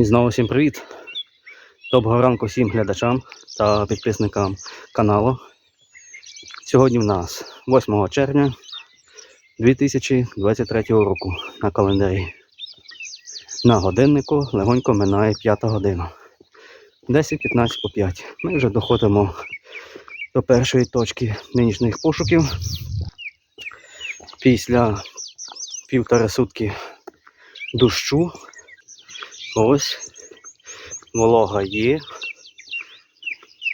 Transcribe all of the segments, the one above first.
І знову всім привіт. Доброго ранку всім глядачам та підписникам каналу. Сьогодні в нас 8 червня 2023 року на календарі. На годиннику легонько минає 5 година. 10-15 по 5. Ми вже доходимо до першої точки нинішніх пошуків. Після півтори сутки дощу. Ось волога є.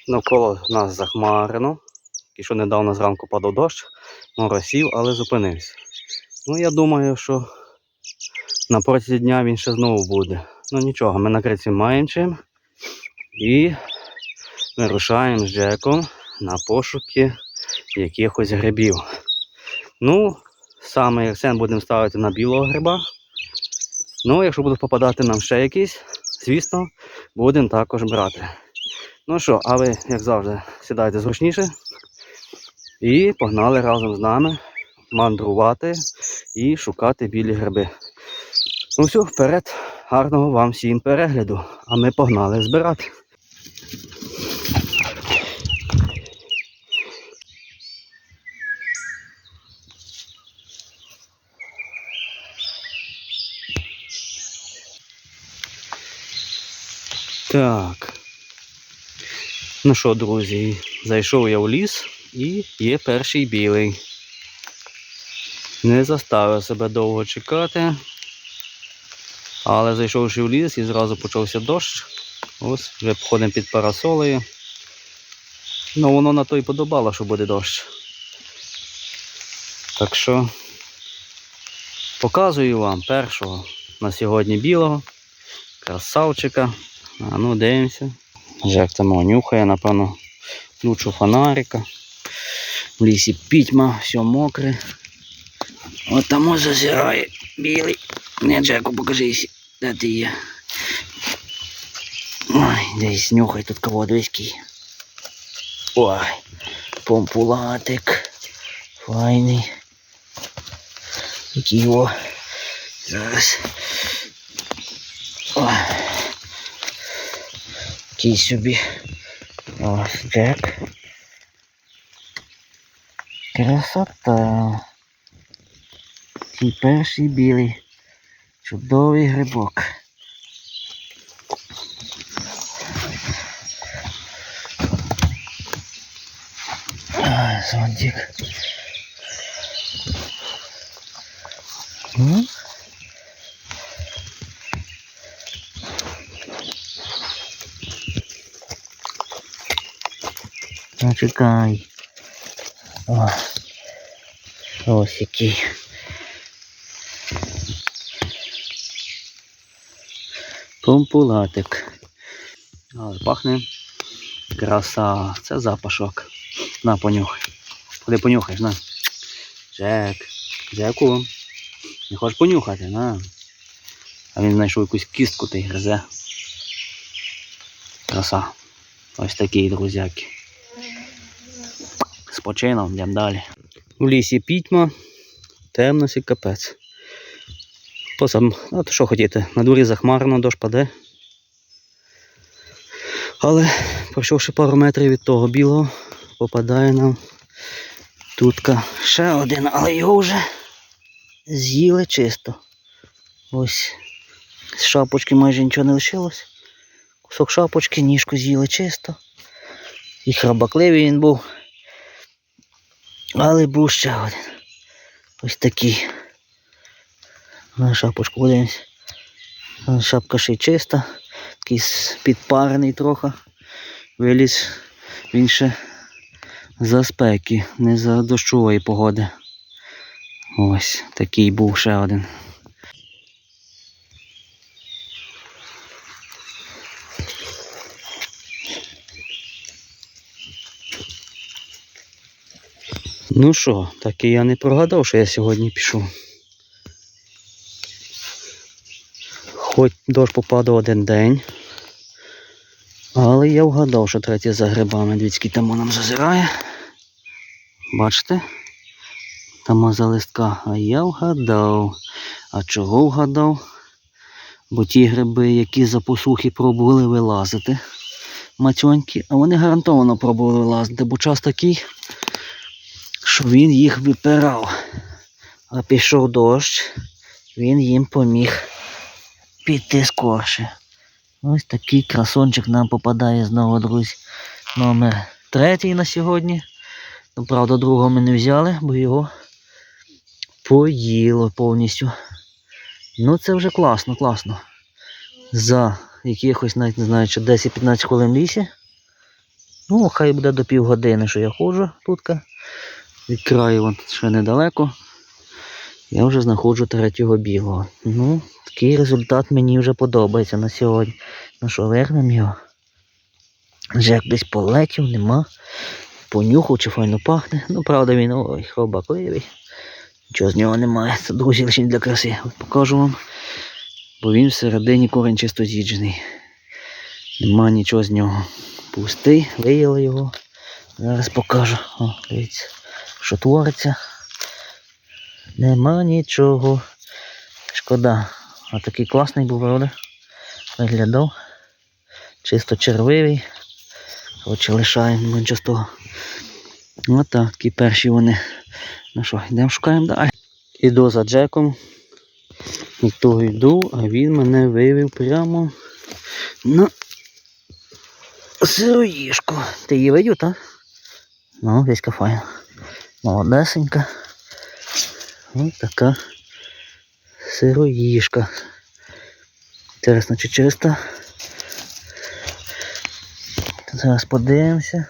Навколо нас захмарено. І що недавно зранку падав дощ, моросів, але зупинився. Ну, я думаю, що на протязі дня він ще знову буде. Ну нічого, ми накриті маємо. І вирушаємо з Джеком на пошуки якихось грибів. Ну, саме акцент будемо ставити на білого гриба. Ну, якщо будуть попадати нам ще якісь, звісно, будемо також брати. Ну що, а ви, як завжди, сідайте зручніше і погнали разом з нами мандрувати і шукати білі гриби. Ну все, вперед, гарного вам всім перегляду, а ми погнали збирати. Так. Ну що, друзі, зайшов я в ліс і є перший білий. Не заставив себе довго чекати. Але зайшовши в ліс і зразу почався дощ. Ось вже ходимо під парасолею. Ну воно на то й подобало, що буде дощ. Так що показую вам першого на сьогодні білого. Красавчика. А ну дивимося. Жак там нюхає, напевно, ключу фонарика. В лісі пітьма, все мокре. От там зазирає білий. Не, Джеку, покажись, де ти є. Ой, десь нюхай тут кого двиський. Ой, помпулатик. Файний. Такий о. Зараз. Ой. Такий собі. Ось Джек. Красота. Такий перший білий. Чудовий грибок. Зонтик. Ну, чекай. О, ось який. Помпулатик. Але краса. Це запашок. На, понюхай. Куди понюхаєш, на. Джек. Джеку. Не хочеш понюхати, на. А він знайшов якусь кістку та й гризе. Краса. Ось такі друзяки. З почином, йдемо далі. В лісі пітьма, темно сі капець. Посам, ну то що хотіти, на дворі захмарно, дощ паде. Але пройшовши пару метрів від того білого, попадає нам тутка ще один, але його вже з'їли чисто. Ось з шапочки майже нічого не лишилось. Кусок шапочки, ніжку з'їли чисто. І храбакливий він був. Але був ще один. Ось такий. На шапочку подивимось. Шапка ще чиста, такий підпарений трохи. Виліз він ще за спеки, не за дощової погоди. Ось такий був ще один. Ну що, так і я не прогадав, що я сьогодні пішов. Хоч дощ попадав один день. Але я вгадав, що третій за грибами. Двіцький там нам зазирає. Бачите? Там за листка. А я вгадав. А чого вгадав? Бо ті гриби, які за посухи пробували вилазити, мацьонькі, а вони гарантовано пробували вилазити, бо час такий, що він їх випирав. А пішов дощ, він їм поміг піти скорше. Ось такий красончик нам попадає знову, друзі. Номер третій на сьогодні. Ну, правда, другого ми не взяли, бо його поїло повністю. Ну, це вже класно, класно. За якихось, навіть не знаю, чи 10-15 хвилин лісі. Ну, хай буде до півгодини, що я ходжу тут. Від краю вон ще недалеко. Я вже знаходжу третього білого. Ну, такий результат мені вже подобається на сьогодні. Ну що, вернемо його. Джек десь полетів, нема. Понюхав, чи файно пахне. Ну, правда, він ой, хробакливий. Нічого з нього немає. Це друзі лише для краси. От покажу вам. Бо він всередині корінь чисто з'їджений. Нема нічого з нього. Пустий, виїли його. Зараз покажу. О, дивіться, що твориться. Нема нічого. Шкода. А такий класний був, правда? Виглядав. Чисто червивий. Коротше, лишаємо нічого з того. Отак, такі перші вони. Ну що, йдемо шукаємо далі. Іду за Джеком. І то йду, а він мене вивів прямо на сироїшку. Ти її видів, так? Ну, віська файна. Молодесенька. Ось така сироїшка. Інтересно, чи чиста. Зараз подивимося.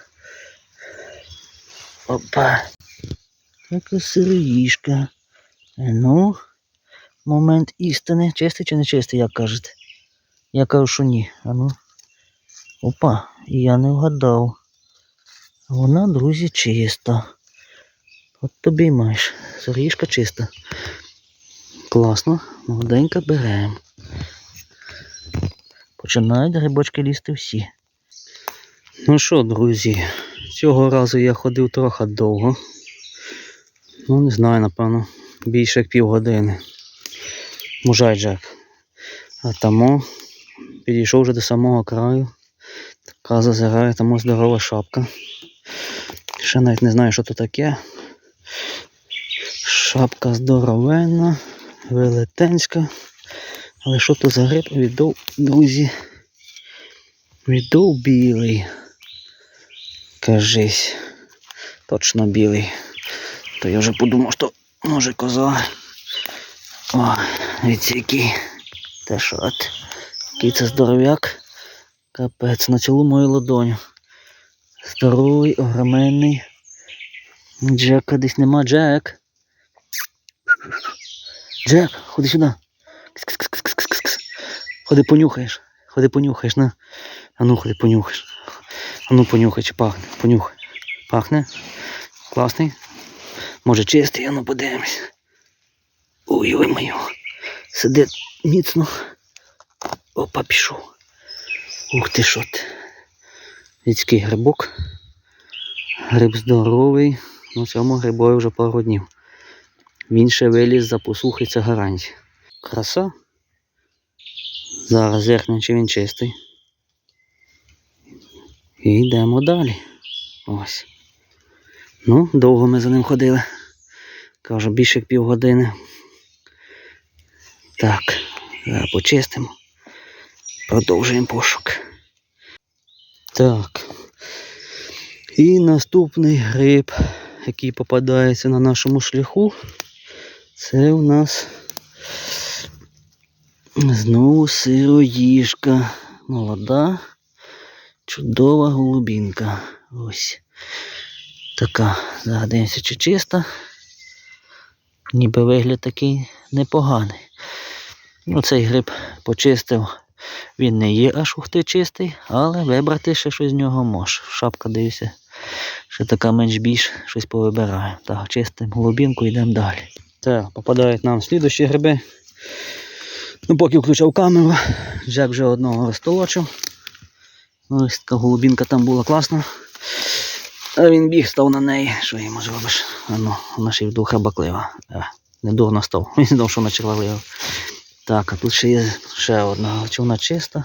Опа. Така сироїшка. Е, Ну, момент істини. Чистий чи не чистий, як кажете? Я кажу, що ні. А ну. Опа, я не вгадав. Вона, друзі, чиста. От тобі маєш. Сироїшка чиста. Класно, молоденька беремо. Починають грибочки лізти всі. Ну що, друзі, цього разу я ходив трохи довго. Ну, не знаю, напевно, більше як півгодини. Мужай Джек. А тому підійшов вже до самого краю. Така зазирає, тому здорова шапка. Ще навіть не знаю, що то таке. Шапка здоровенна, велетенська. Але що то за гриб віддав, друзі? Віддав білий. Кажись. Точно білий. То я вже подумав, що може коза. О, від який. Те що от. Який це здоров'як. Капець, на цілу мою ладоню. Здоровий, огроменний. Джека десь нема. Джек. Джек, ходи сюди. Ходи понюхаєш. Ходи понюхаєш, на. А ну ходи понюхаєш. А ну понюхай, чи пахне. Понюхай. Пахне? Класний? Може чистий, а ну подивимось. Ой-ой моє. Сидить міцно. Опа, пішов. Ух ти що ти. Людський грибок. Гриб здоровий. Ну цьому грибові вже пару днів. Він ще виліз за посухи, це гарантія. Краса. Зараз зеркнемо, чи він чистий. І йдемо далі. Ось. Ну, довго ми за ним ходили. Кажу, більше як півгодини. Так, зараз почистимо. Продовжуємо пошук. Так. І наступний гриб, який попадається на нашому шляху, це у нас знову сироїжка. Молода, чудова голубінка. Ось. Така, зараз чи чиста. Ніби вигляд такий непоганий. Ну, цей гриб почистив. Він не є аж ухти чистий, але вибрати ще щось з нього може. Шапка дивися. Ще така менш більш щось повибирає. Так, чистимо голубінку, йдемо далі. Так, попадають нам слідущі гриби. Ну, поки включав камеру, Джек вже одного розтолочив. Ось така голубінка там була класна. А він біг, став на неї. Що йому зробиш? А ну, вона ще й вдруг хабаклива. Е, не став. Він знав, що вона черлива. Так, а тут ще є ще одна, чи вона чиста.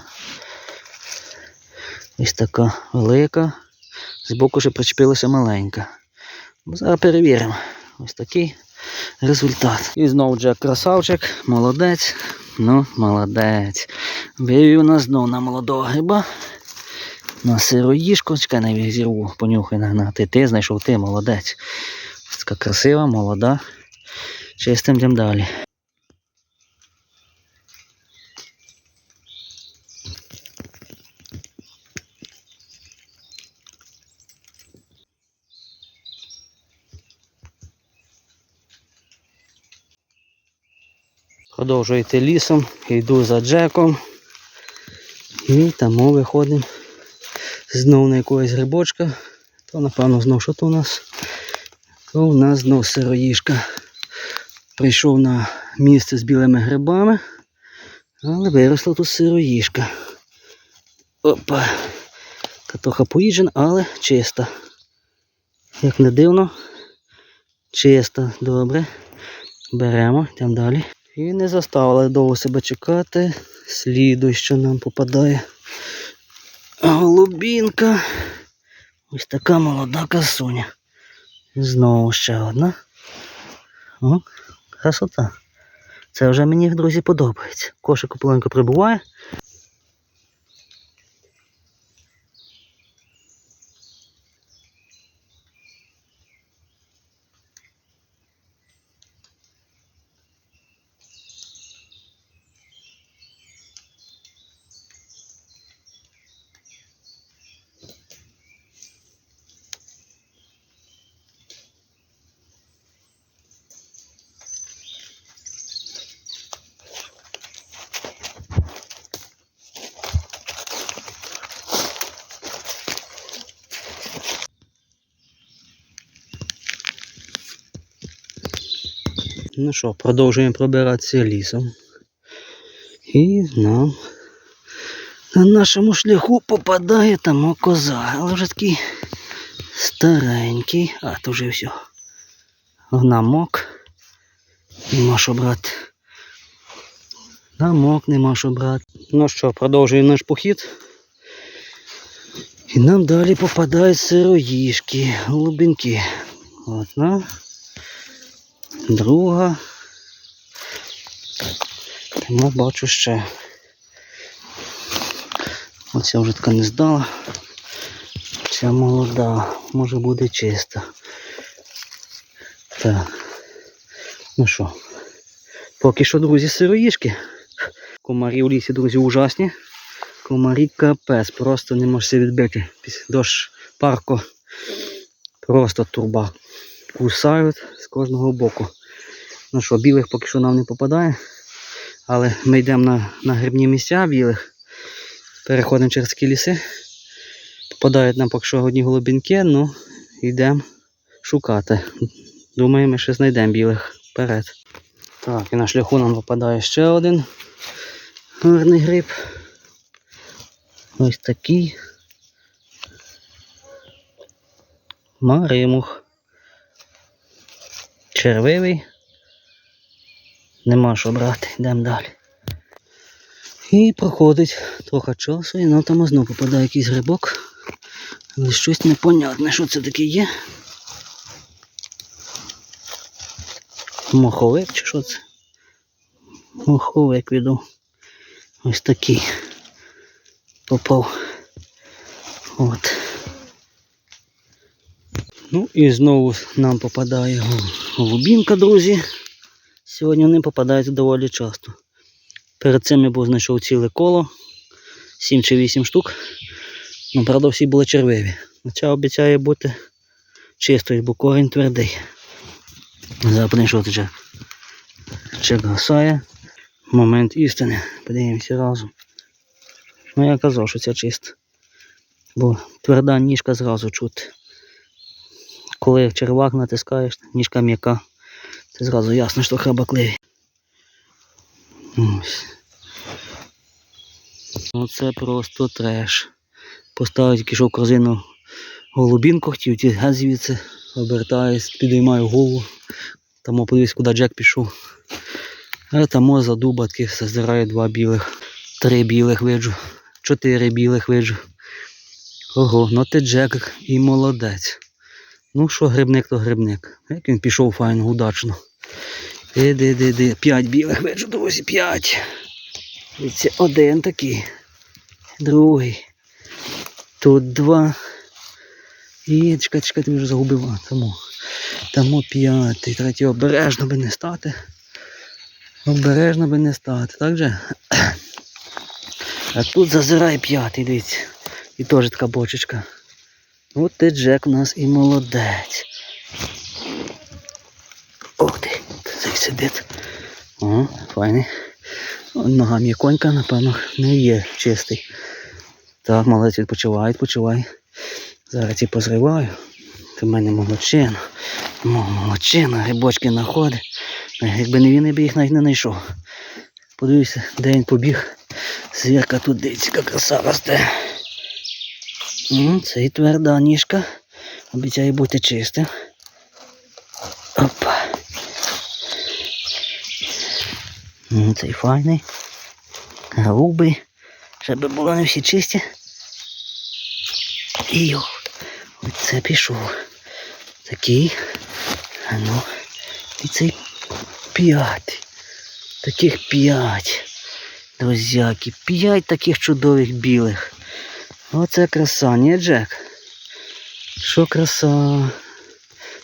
Ось така велика. Збоку ще причепилася маленька. Ну, Зараз перевіримо. Ось такий результат. І знову Джек красавчик, молодець. Ну, молодець. Вивів нас знову на молодого гриба. На сироїшку, чекай, навіть зірву, понюхай на. Ти, ти знайшов, ти молодець. Така красива, молода. Чистим йдемо далі. Продовжую йти лісом, йду за Джеком. І там виходимо знову на якогось грибочка. То напевно знов що то у нас? То у нас знов сироїшка. Прийшов на місце з білими грибами, але виросла тут сироїшка. Опа. Катоха поїджена, але чиста. Як не дивно, чиста, добре. Беремо, йдемо далі. І не заставили довго себе чекати. Слідуй, що нам попадає. Голубінка. Ось така молода красуня. Знову ще одна. О, красота. Це вже мені, друзі, подобається. Кошик поленько прибуває. Ну що, продовжуємо пробиратися лісом. І нам на нашому шляху попадає там коза. Але вже такий старенький. А, то вже все. Намок. Нема що брати. Намок нема що брати. Ну що, продовжуємо наш похід. І нам далі попадають сироїшки, голубинки. Одна. Друга. Ну, бачу ще. Оця вже така не здала. Ця молода, може буде чиста. Так. Ну що, поки що, друзі, сироїшки. Комарі в лісі, друзі, ужасні. Комарі капець, просто не можеш відбити. Дощ парку. Просто турба. Кусають кожного боку. Ну що, білих поки що нам не попадає. Але ми йдемо на, на грибні місця білих. Переходимо через такі ліси. Попадають нам поки що одні голубінки, ну йдемо шукати. Думаю, ми ще знайдемо білих вперед. Так, і на шляху нам попадає ще один гарний гриб. Ось такий. Маримух. Червивий. Нема що брати, йдемо далі. І проходить трохи часу, і нам там знову попадає якийсь грибок. Але щось непонятне, що це таке є. Моховик чи що це? Моховик віду. Ось такий. Попав. От. Ну і знову нам попадає гол- голубінка, друзі. Сьогодні вони попадаються доволі часто. Перед цим я був знайшов ціле коло. 7 чи 8 штук. Ну, правда, всі були червиві. Ця обіцяє бути чистою, бо корінь твердий. Це Джек. Джек гасає. Момент істини. Подивимося разом. Ну я казав, що це чисто. Бо тверда ніжка зразу чути. Коли червак натискаєш, ніжка м'яка. Це зразу ясно, що хабакливі. Ось. Ну це просто треш. Поставив в корзину голубінку, хотів ті звідси, обертаюсь, підіймаю голову. Там подивись, куди Джек пішов. А там за дуба таких зазирає два білих, три білих виджу, чотири білих виджу. Ого, ну ти Джек і молодець. Ну що, грибник, то грибник. Як він пішов файно, удачно. Іди. П'ять білих виджу, друзі, п'ять. Дивіться, один такий. Другий. Тут два. І чекай, чекай, ти вже загубив. А, Тому. Тому п'ятий. Третій обережно би не стати. Обережно би не стати, так же? А тут зазирає п'ятий, дивіться. І теж така бочечка. От ти Джек у нас і молодець. Ох ти, цей сидить. О, файний. Нога м'яконька, напевно, не є чистий. Так, молодець, відпочивай, відпочивай. Зараз ці позриваю. Ти в мене молодчина. Молодчина, грибочки знаходить. Якби не він, я б їх навіть не знайшов. Подивися, де він побіг. Звірка тут дивіться, яка краса росте. М, Це і тверда ніжка. Обіцяє бути чистим. Опа. М, Цей файний. Грубий. Ще би було не всі чисті. Йо. Оце пішов. Такий. А ну. І цей п'ятий. Таких п'ять. Друзяки, п'ять таких чудових білих. Оце краса, ні, Джек? Що краса?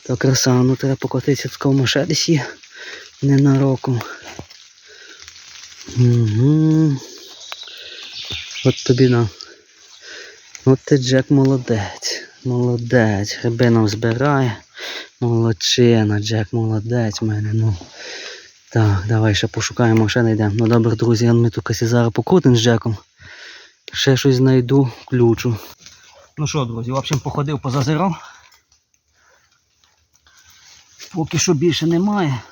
То краса, ну треба покотитися в десь є. Ненароком. Угу. От тобі на. От ти Джек молодець. Молодець. Гриби нам збирає. Молодчина, Джек, молодець в мене. Ну. Так, давай ще пошукаємо, ще знайдемо. Ну добре, друзі, ми тут зараз покрутимо з Джеком. Ще щось знайду, включу. Ну що, друзі, в общем, походив, позазирав. Поки що більше немає.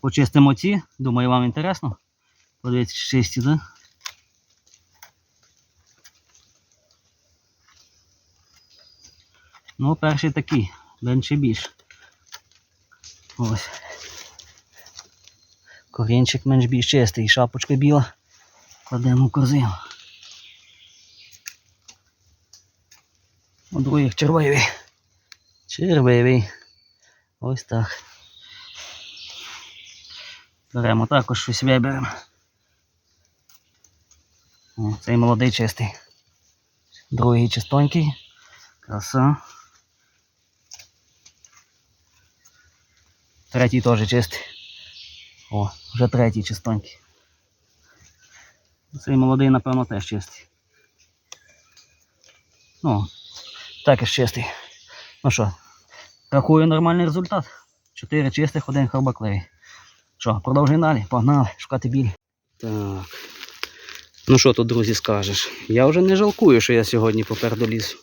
Почистимо ці. Думаю, вам інтересно. Подивіться, чисті, так? Ну, перший такий, менше більш. Ось. Корінчик менш більш чистий, шапочка біла. Кладемо. У других червивий. Червивий. Ось так. Беремо також щось виберемо. О, цей молодий чистий. Другий чистонький. Краса. Третій теж чистий. О, вже третій чистонький. Цей молодий, напевно, теж чистий. Ну, також чистий. Ну що, рахую нормальний результат. Чотири чистих, один хробаклей. Що, продовжуємо далі, погнали, шукати біль. Так. Ну що тут, друзі, скажеш? Я вже не жалкую, що я сьогодні попереду ліз.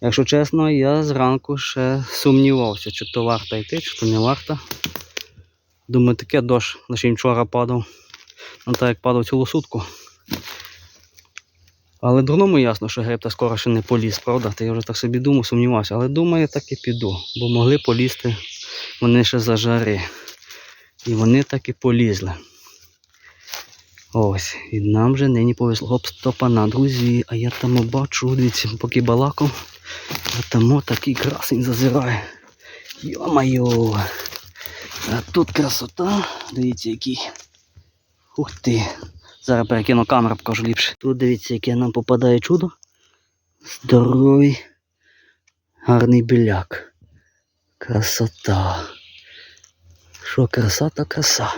Якщо чесно, я зранку ще сумнівався, чи то варто йти, чи то не варто. Думаю, таке дощ лише вчора падав. Ну так як падав цілу сутку. Але дурному ясно, що гриб та скоро ще не поліз, правда? Та я вже так собі думав, сумнівався. Але думаю, так і піду. Бо могли полізти вони ще за жари. І вони так і полізли. Ось, і нам вже нині повезло. Гоп, стопана, друзі, а я там бачу, дивіться, поки балакав, а там такий красень зазирає. Йо-майо. А тут красота, дивіться який. Ух ти. Зараз перекину камеру, покажу ліпше. Тут дивіться, яке нам попадає чудо. Здоровий, гарний біляк. Красота. Що краса, то краса.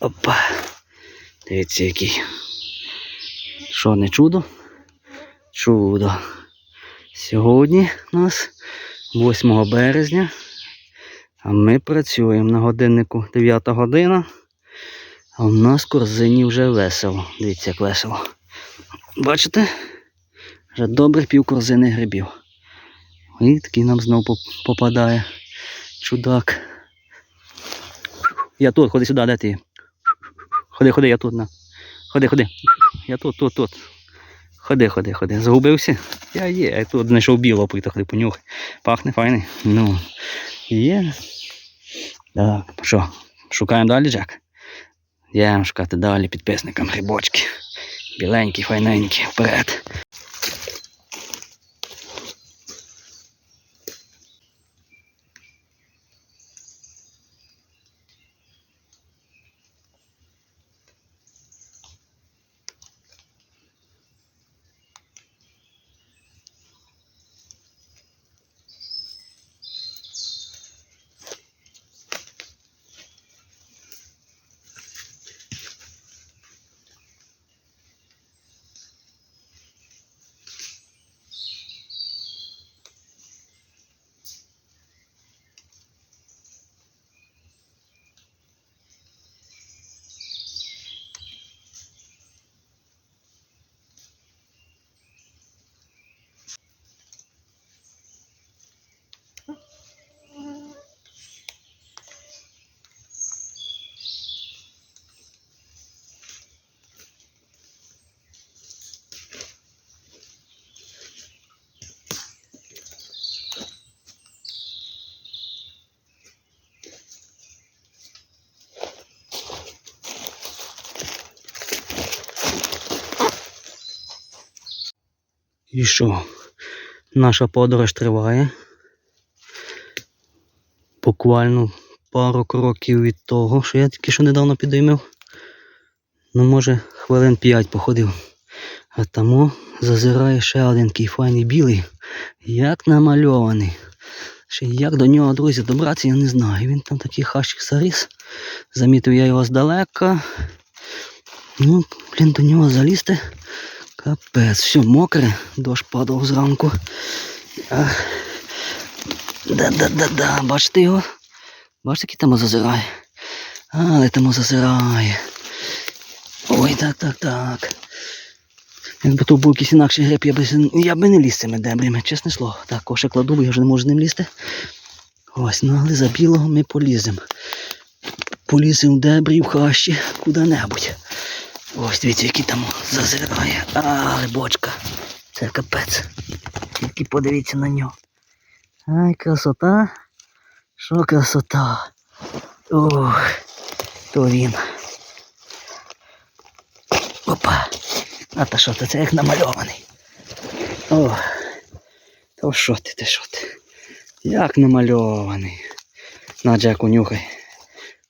Опа. Дивіться який. Що не чудо? Чудо. Сьогодні у нас 8 березня. А ми працюємо на годиннику 9 година. А в нас корзині вже весело. Дивіться, як весело. Бачите? Вже добрих пів корзини грибів. І такий нам знов попадає чудак. Я тут, ходи сюди, де ти? Ходи, ходи, я тут. На. Ходи, ходи. Я тут, тут, тут. Ходи, ходи, ходи. Загубився? Я є, я тут знайшов білого, поїхав, ходи, понюхай. Пахне файний. Ну, є. Так, що, Шукаємо далі, Джек? Йдемо шукати далі підписникам грибочки. Біленькі, файненькі, вперед. І що? Наша подорож триває. Буквально пару кроків від того, що я тільки що недавно підіймав. Ну, може, хвилин п'ять походив. А тому зазирає ще один такий файний білий, як намальований. Ще як до нього, друзі, добратися, я не знаю. Він там такий хащик заріс. Замітив я його здалека. Ну, блін, до нього залізти. Капець, все мокре, дощ падав зранку. Да-да-да-да, бачите його? Бачите, який там зазирає? Але там зазирає. Ой, так, так, так. Якби то був якийсь інакший гриб, я би, я би не ліз цими дебрями, чесне слово. Так, кошик кладу, бо я вже не можу з ним лізти. Ось, ну але за білого ми поліземо. Поліземо в дебрі, в хащі, куди-небудь. Ось дивіться, який там зазирає. Але бочка. Це капець. Тільки подивіться на нього. Ай, красота. Що красота. Ох, то він. Опа. А та що, то це як намальований. О, то що ти, ти що ти? Як намальований. На, Джеку, нюхай.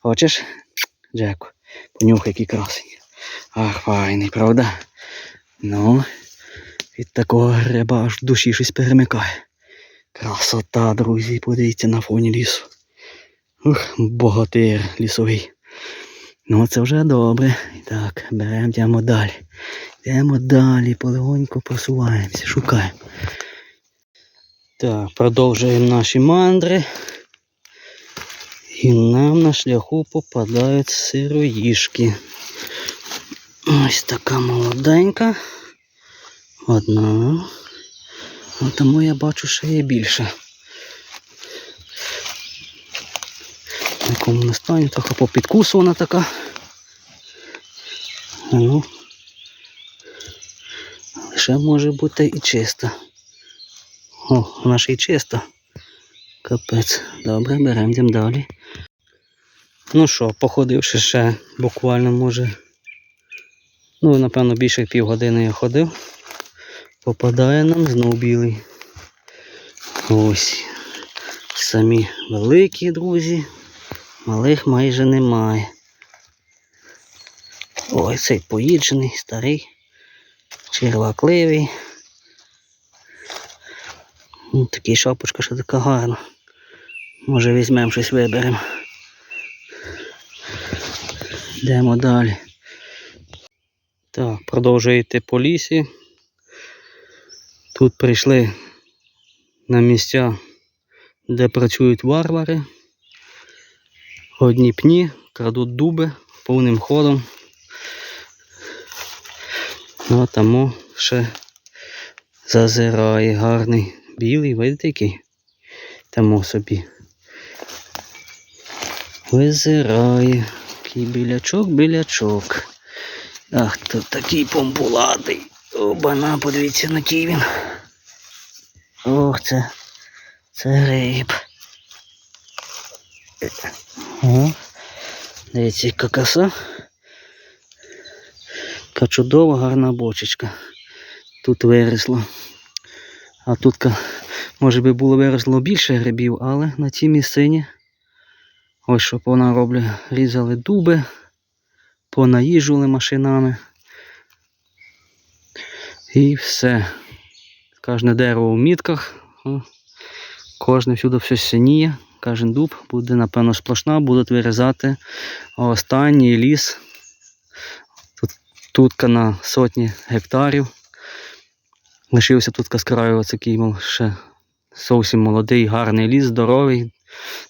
Хочеш? Джеку, понюхай, який красень. Ах, файний, правда? Ну, від такого гриба аж в душі щось перемикає. Красота, друзі, подивіться на фоні лісу. Ух, богатир лісовий. Ну, це вже добре. Так, беремо, йдемо далі. Йдемо далі, полегонько просуваємося, шукаємо. Так, продовжуємо наші мандри. І нам на шляху попадають сироїшки. Ось така молоденька. Одна. А тому я бачу, що є більше. В якому не стані, трохи попідкусувана така. Ну. Лише може бути і чиста. О, вона ще й чиста. Капець. Добре, беремо йдемо далі. Ну що, походивши ще буквально може. Ну, напевно, більше півгодини я ходив. Попадає нам знов білий. Ось. Самі великі друзі. Малих майже немає. Ой, цей поїджений, старий, червакливий. Ну, такий шапочка ще така гарна. Може візьмемо щось виберемо. Йдемо далі. Так, продовжую йти по лісі. Тут прийшли на місця, де працюють варвари. Одні пні, крадуть дуби повним ходом. Ну, а тому ще зазирає гарний білий, видите який? Тому собі. Визирає. Такий білячок, білячок. Ах, тут такий помпулатий. Обана, подивіться на який він. Ох, це. Це гриб. О, Дивіться, яка краса. Яка чудова, гарна бочечка. Тут виросла. А тут, може би було виросло більше грибів, але на цій місцині ось що вона роблять. Різали дуби, понаїжджували машинами. І все. Кожне дерево в мітках. Кожне всюди все синіє. Кожен дуб буде, напевно, сплошна, будуть вирізати останній ліс. Тут тутка на сотні гектарів. Лишився тут з краю такий ще зовсім молодий, гарний ліс, здоровий,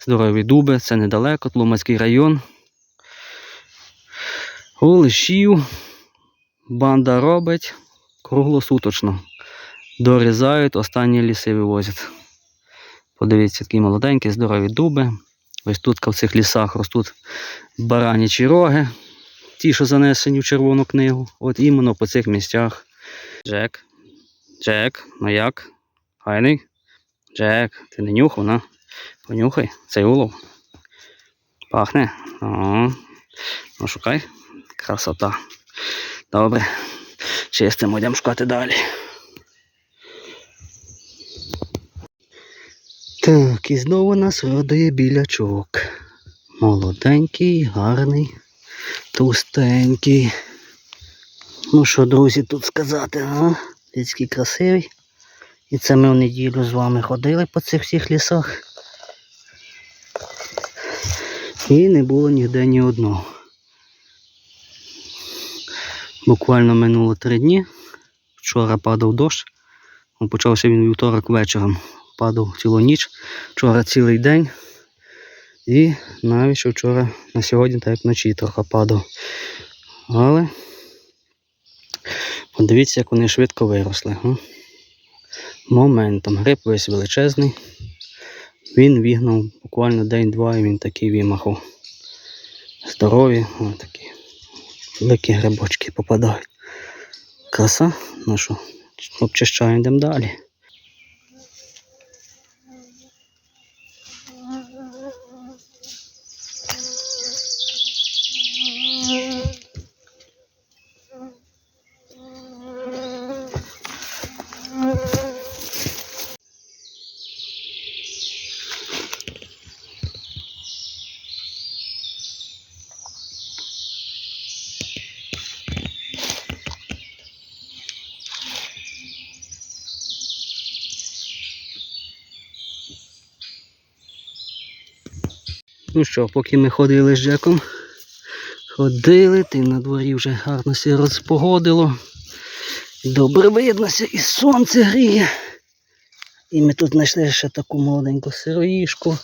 здорові дуби, це недалеко, Тлумацький район. Олешів, банда робить круглосуточно. Дорізають, останні ліси вивозять. Подивіться, такі молоденькі, здорові дуби. Ось тут в цих лісах ростуть баранячі роги, ті, що занесені в червону книгу. От іменно по цих місцях. Джек. Джек, ну як? Файний? Джек, ти не нюхав, на? Понюхай, цей улов. Пахне. О, ну шукай. Красота. Добре. Чистимо, йдемо шукати далі. Так, і знову нас родує білячок. Молоденький, гарний, товстенький. Ну що, друзі, тут сказати, а? Людський красивий. І це ми в неділю з вами ходили по цих всіх лісах. І не було ніде ні одного. Буквально минуло три дні. Вчора падав дощ. Ну, Почався він вівторок вечором. Падав цілу ніч. Вчора цілий день. І навіть що вчора на сьогодні, так як вночі трохи падав. Але подивіться, як вони швидко виросли. Моментом. Гриб весь величезний. Він вігнав буквально день-два і він такий вимахав. Здорові, такі великі грибочки попадають. Краса, нашу обчищаємо, йдемо далі. Ну що, поки ми ходили з Джеком, ходили, ти на дворі вже гарно все розпогодило. Добре виднося, і сонце гріє. І ми тут знайшли ще таку молоденьку сироїшку.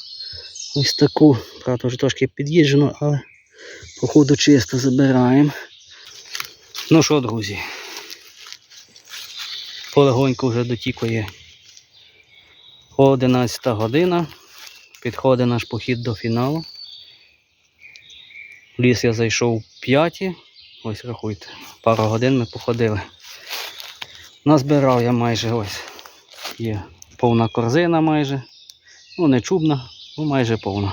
Ось таку, правда, вже трошки під'їжджено, але походу чисто забираємо. Ну що, друзі, полегоньку вже дотікує 11 година. Підходить наш похід до фіналу. В ліс я зайшов в п'яті. Ось рахуйте, пару годин ми походили. Назбирав я майже ось. Є повна корзина майже. Ну, не чубна, ну майже повна.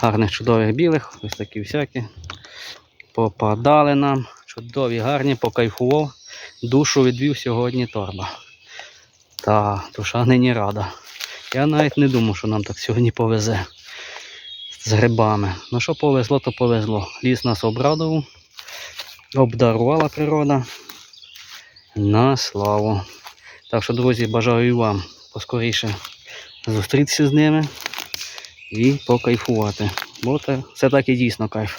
Гарних чудових білих, ось такі всякі. Попадали нам. Чудові, гарні, покайфував. Душу відвів сьогодні торба. Та душа нині рада. Я навіть не думав, що нам так сьогодні повезе з грибами. Ну що повезло, то повезло. Ліс нас обрадував, обдарувала природа. На славу. Так що, друзі, бажаю вам поскоріше зустрітися з ними і покайфувати. Бо це так і дійсно кайф.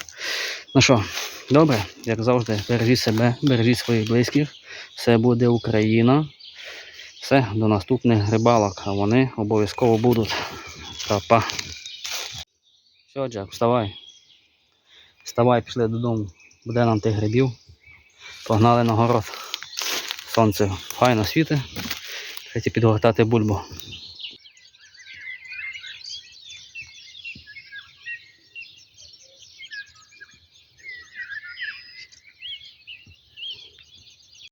Ну що, добре, як завжди, бережіть себе, бережіть своїх близьких. Все буде Україна. Все, до наступних рибалок, а вони обов'язково будуть. Па-па. Все, Джек, вставай. Вставай, пішли додому. Буде нам тих грибів. Погнали на город. Сонце файно світить. Треба підгортати бульбу.